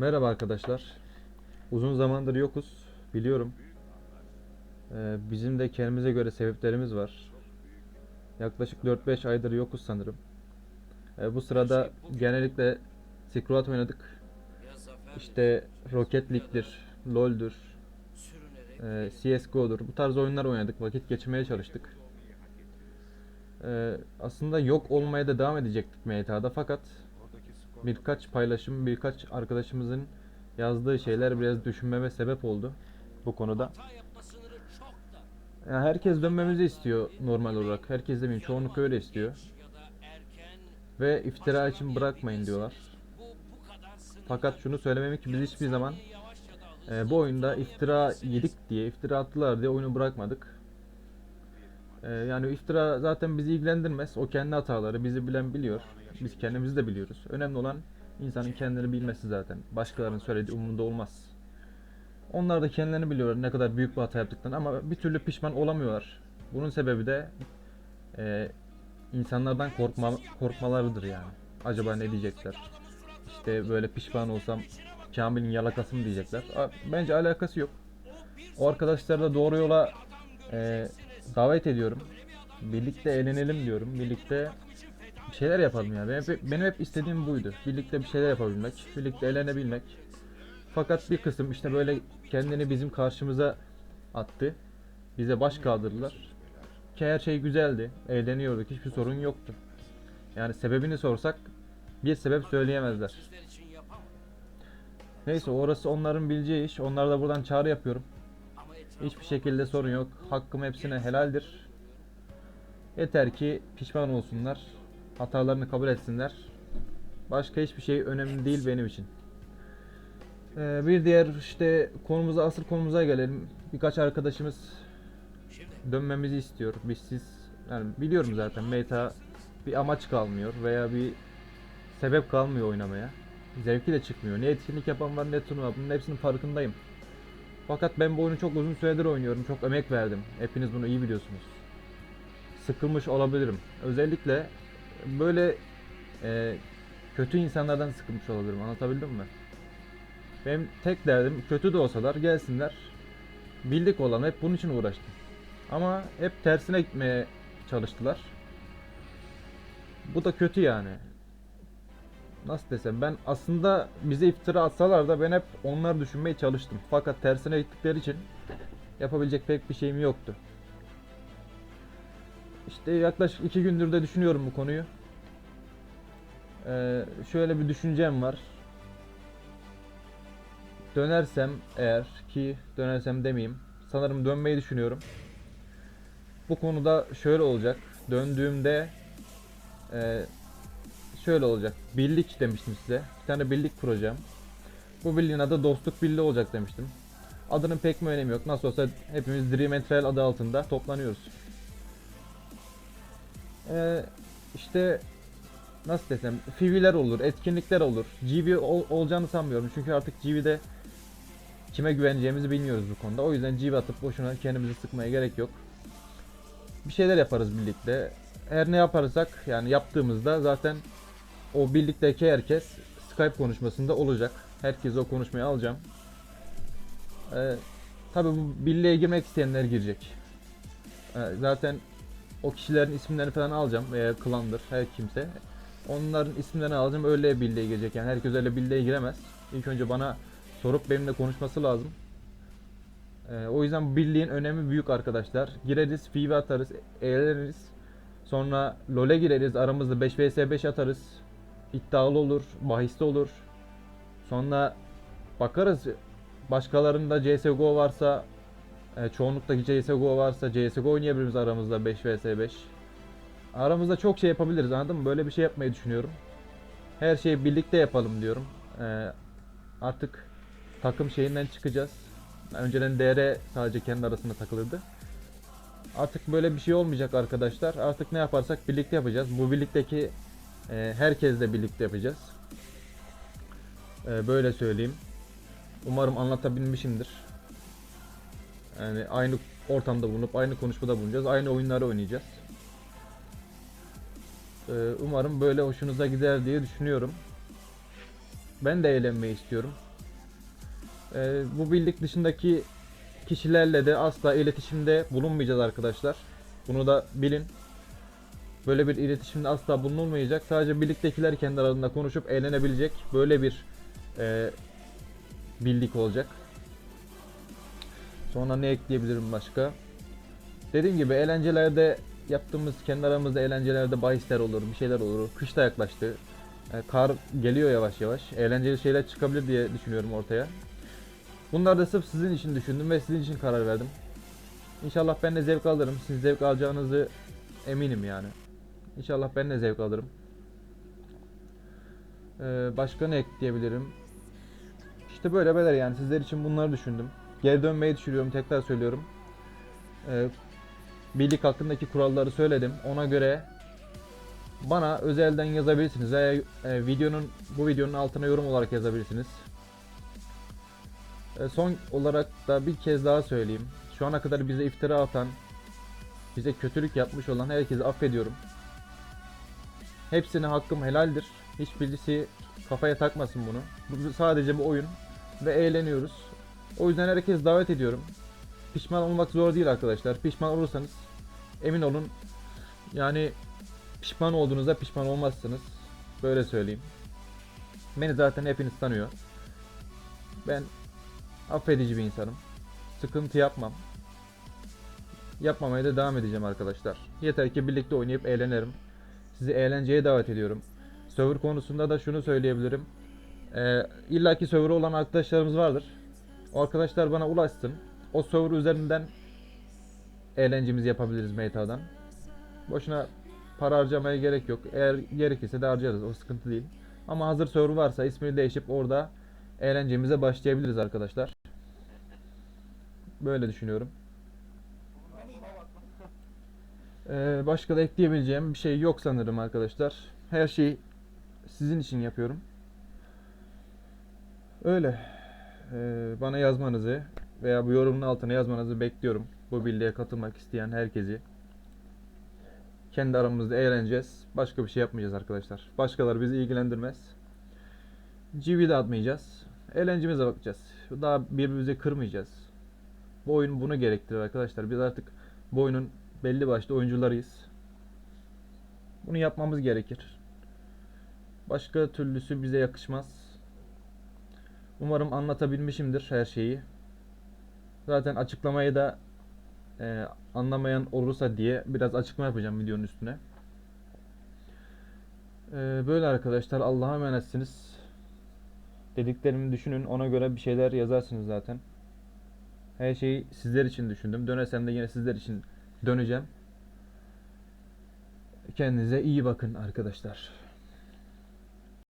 Merhaba arkadaşlar. Uzun zamandır yokuz. Biliyorum. Ee, bizim de kendimize göre sebeplerimiz var. Yaklaşık 4-5 aydır yokuz sanırım. Ee, bu sırada genellikle Silk oynadık. İşte Rocket League'dir, LoL'dür, e, CSGO'dur. Bu tarz oyunlar oynadık. Vakit geçirmeye çalıştık. Ee, aslında yok olmaya da devam edecektik MTA'da fakat birkaç paylaşım, birkaç arkadaşımızın yazdığı şeyler biraz düşünmeme sebep oldu bu konuda. Yani herkes dönmemizi istiyor normal olarak. Herkes demeyeyim, çoğunluk öyle istiyor. Ve iftira için bırakmayın diyorlar. Fakat şunu söylemem ki biz hiçbir zaman e, bu oyunda iftira yedik diye, iftira attılar diye oyunu bırakmadık. E, yani iftira zaten bizi ilgilendirmez. O kendi hataları bizi bilen biliyor. Biz kendimizi de biliyoruz. Önemli olan insanın kendini bilmesi zaten. Başkalarının söylediği umurunda olmaz. Onlar da kendilerini biliyorlar ne kadar büyük bir hata yaptıklarını ama bir türlü pişman olamıyorlar. Bunun sebebi de e, insanlardan korkma, korkmalarıdır yani. Acaba ne diyecekler? İşte böyle pişman olsam Kamil'in yalakası mı diyecekler. Bence alakası yok. O arkadaşları da doğru yola e, davet ediyorum. Birlikte eğlenelim diyorum. Birlikte şeyler yapalım yani. Benim, benim hep istediğim buydu. Birlikte bir şeyler yapabilmek, birlikte eğlenebilmek. Fakat bir kısım işte böyle kendini bizim karşımıza attı. Bize baş kaldırdılar. Ki her şey güzeldi. Eğleniyorduk. Hiçbir sorun yoktu. Yani sebebini sorsak bir sebep söyleyemezler. Neyse orası onların bileceği iş. Onlara da buradan çağrı yapıyorum. Hiçbir şekilde sorun yok. Hakkım hepsine helaldir. Yeter ki pişman olsunlar. Hatalarını kabul etsinler. Başka hiçbir şey önemli değil benim için. Ee, bir diğer işte konumuza asıl konumuza gelelim. Birkaç arkadaşımız dönmemizi istiyor. Biz siz yani biliyorum zaten meta bir amaç kalmıyor veya bir sebep kalmıyor oynamaya. Zevki de çıkmıyor. Ne etkinlik yapan var ne turnuva. Bunun hepsinin farkındayım. Fakat ben bu oyunu çok uzun süredir oynuyorum. Çok emek verdim. Hepiniz bunu iyi biliyorsunuz. Sıkılmış olabilirim. Özellikle böyle e, kötü insanlardan sıkılmış olabilirim. Anlatabildim mi? Benim tek derdim kötü de olsalar gelsinler. Bildik olan hep bunun için uğraştım. Ama hep tersine gitmeye çalıştılar. Bu da kötü yani. Nasıl desem ben aslında bize iftira atsalar da ben hep onları düşünmeye çalıştım. Fakat tersine gittikleri için yapabilecek pek bir şeyim yoktu. İşte yaklaşık iki gündür de düşünüyorum bu konuyu. Ee, şöyle bir düşüncem var. Dönersem eğer ki dönersem demeyeyim. Sanırım dönmeyi düşünüyorum. Bu konuda şöyle olacak. Döndüğümde e, şöyle olacak. Birlik demiştim size. Bir tane birlik kuracağım. Bu birliğin adı Dostluk Birliği olacak demiştim. Adının pek mi önemi yok. Nasıl olsa hepimiz Dream and Trail adı altında toplanıyoruz. Ee, işte nasıl desem FIV'ler olur, etkinlikler olur. GB ol- olacağını sanmıyorum. Çünkü artık GB'de kime güveneceğimizi bilmiyoruz bu konuda. O yüzden GB atıp boşuna kendimizi sıkmaya gerek yok. Bir şeyler yaparız birlikte. Her ne yaparsak yani yaptığımızda zaten o birlikteki herkes Skype konuşmasında olacak. Herkes o konuşmayı alacağım. Ee, tabii bu birliğe girmek isteyenler girecek. Ee, zaten o kişilerin isimlerini falan alacağım veya klandır her kimse. Onların isimlerini alacağım öyle birliğe girecek. Yani herkes öyle birliğe giremez. İlk önce bana sorup benimle konuşması lazım. Ee, o yüzden birliğin önemi büyük arkadaşlar. Gireriz, FIVE atarız, eğleniriz. Sonra LoL'e gireriz, aramızda 5 vs 5 atarız. İddialı olur, bahisli olur. Sonra bakarız başkalarında CSGO varsa e, çoğunluktaki CSGO varsa CSGO oynayabiliriz aramızda 5 vs 5. Aramızda çok şey yapabiliriz anladın mı? Böyle bir şey yapmayı düşünüyorum. Her şeyi birlikte yapalım diyorum. E, artık takım şeyinden çıkacağız. Önceden DR sadece kendi arasında takılırdı. Artık böyle bir şey olmayacak arkadaşlar. Artık ne yaparsak birlikte yapacağız. Bu birlikteki e, herkesle birlikte yapacağız. E, böyle söyleyeyim. Umarım anlatabilmişimdir. Yani aynı ortamda bulunup aynı konuşmada bulunacağız. Aynı oyunları oynayacağız. Ee, umarım böyle hoşunuza gider diye düşünüyorum. Ben de eğlenmeyi istiyorum. Ee, bu birlik dışındaki kişilerle de asla iletişimde bulunmayacağız arkadaşlar. Bunu da bilin. Böyle bir iletişimde asla bulunulmayacak. Sadece birliktekiler kendi aralarında konuşup eğlenebilecek böyle bir e, birlik olacak. Sonra ne ekleyebilirim başka? Dediğim gibi eğlencelerde yaptığımız kendi aramızda eğlencelerde bahisler olur, bir şeyler olur. Kış da yaklaştı. E, kar geliyor yavaş yavaş. Eğlenceli şeyler çıkabilir diye düşünüyorum ortaya. Bunları da sırf sizin için düşündüm ve sizin için karar verdim. İnşallah ben de zevk alırım. Siz zevk alacağınızı eminim yani. İnşallah ben de zevk alırım. Ee, başka ne ekleyebilirim? İşte böyle böyle yani sizler için bunları düşündüm. Geri dönmeyi düşünüyorum tekrar söylüyorum. Ee, birlik hakkındaki kuralları söyledim. Ona göre bana özelden yazabilirsiniz veya e, videonun bu videonun altına yorum olarak yazabilirsiniz. E, son olarak da bir kez daha söyleyeyim. Şu ana kadar bize iftira atan, bize kötülük yapmış olan herkesi affediyorum. Hepsine hakkım helaldir. Hiçbirisi kafaya takmasın bunu. Bu sadece bir oyun ve eğleniyoruz. O yüzden herkes davet ediyorum. Pişman olmak zor değil arkadaşlar. Pişman olursanız emin olun yani pişman olduğunuzda pişman olmazsınız. Böyle söyleyeyim. Beni zaten hepiniz tanıyor. Ben affedici bir insanım. Sıkıntı yapmam. Yapmamaya da devam edeceğim arkadaşlar. Yeter ki birlikte oynayıp eğlenelim. Sizi eğlenceye davet ediyorum. Server konusunda da şunu söyleyebilirim. Ee, İlla ki server olan arkadaşlarımız vardır. O arkadaşlar bana ulaşsın. O server üzerinden eğlencemizi yapabiliriz Meta'dan. Boşuna para harcamaya gerek yok. Eğer gerekirse de harcarız. O sıkıntı değil. Ama hazır server varsa ismini değişip orada eğlencemize başlayabiliriz arkadaşlar. Böyle düşünüyorum. Ee, başka da ekleyebileceğim bir şey yok sanırım arkadaşlar. Her şeyi sizin için yapıyorum. Öyle. Ee, bana yazmanızı veya bu yorumun altına yazmanızı bekliyorum. Bu birliğe katılmak isteyen herkesi. Kendi aramızda eğleneceğiz. Başka bir şey yapmayacağız arkadaşlar. Başkaları bizi ilgilendirmez. CV de atmayacağız. Eğlencemize bakacağız. Daha birbirimizi kırmayacağız. Bu oyun bunu gerektirir arkadaşlar. Biz artık bu oyunun belli başlı oyuncularıyız. Bunu yapmamız gerekir. Başka türlüsü bize yakışmaz. Umarım anlatabilmişimdir her şeyi. Zaten açıklamayı da e, anlamayan olursa diye biraz açıklama yapacağım videonun üstüne. E, böyle arkadaşlar Allah'a emanetsiniz. Dediklerimi düşünün ona göre bir şeyler yazarsınız zaten. Her şeyi sizler için düşündüm. Dönersem de yine sizler için döneceğim. Kendinize iyi bakın arkadaşlar.